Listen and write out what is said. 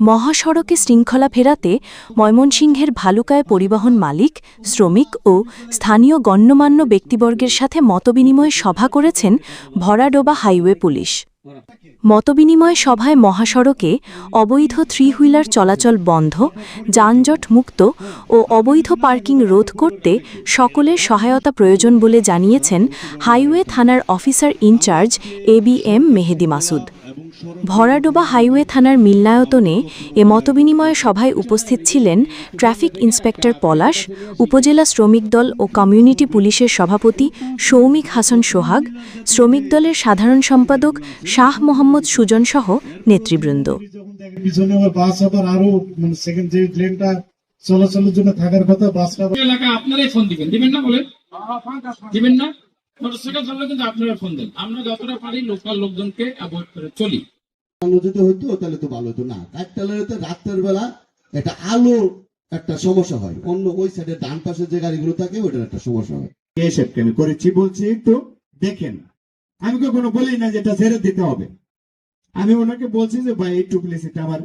মহাসড়কে শৃঙ্খলা ফেরাতে ময়মনসিংহের ভালুকায় পরিবহন মালিক, শ্রমিক ও স্থানীয় গণ্যমান্য ব্যক্তিবর্গের সাথে মতবিনিময় সভা করেছেন ভরাডোবা হাইওয়ে পুলিশ। মতবিনিময় সভায় মহাসড়কে অবৈধ থ্রি হুইলার চলাচল বন্ধ, যানজট মুক্ত ও অবৈধ পার্কিং রোধ করতে সকলের সহায়তা প্রয়োজন বলে জানিয়েছেন হাইওয়ে থানার officer in charge A B M Mehedi Masud. Bharadoba highway থানার মিলনায়তনে এ মতবিনিময় সভায় উপস্থিত ছিলেন ট্রাফিক ইন্সপেক্টর পলাশ উপজেলা শ্রমিক দল ও কমিউনিটি পুলিশের সভাপতি সৌমিক হাসান সোহাগ শ্রমিক দলের সাধারণ সম্পাদক শাহ মোহাম্মদ সুজন সহ নেতৃবৃন্দ। পিছনে বাস আবার আরও মানে সেকেন্ড যে লেনটা চলাচলের জন্য থাকার কথা বাসটা এলাকা আপনারাই ফোন দিবেন। দিবেন না বলেন? দিবেন না? মোটরসাইকেল চালালে কিন্তু আপনারা ফোন দেন আমরা যতটা পারি লোকাল লোকজনকে অ্যাভয়েড করে চলি। আলো যদি হইতো তাহলে তো ভালো হতো না। কাকতালেতে রাত্রের বেলা একটা আলো একটা সমস্যা হয়। অন্য ওই সাইডে ডান পাশে যে গাড়িগুলো থাকে ওইটার একটা সমস্যা হয়। আমি করেছি বলছি একটু দেখেন। আমি কখনো বলি না যে এটা ছেড়ে দিতে হবে। আমি ওনাকে বলছি যে ভাই এই এটা আমার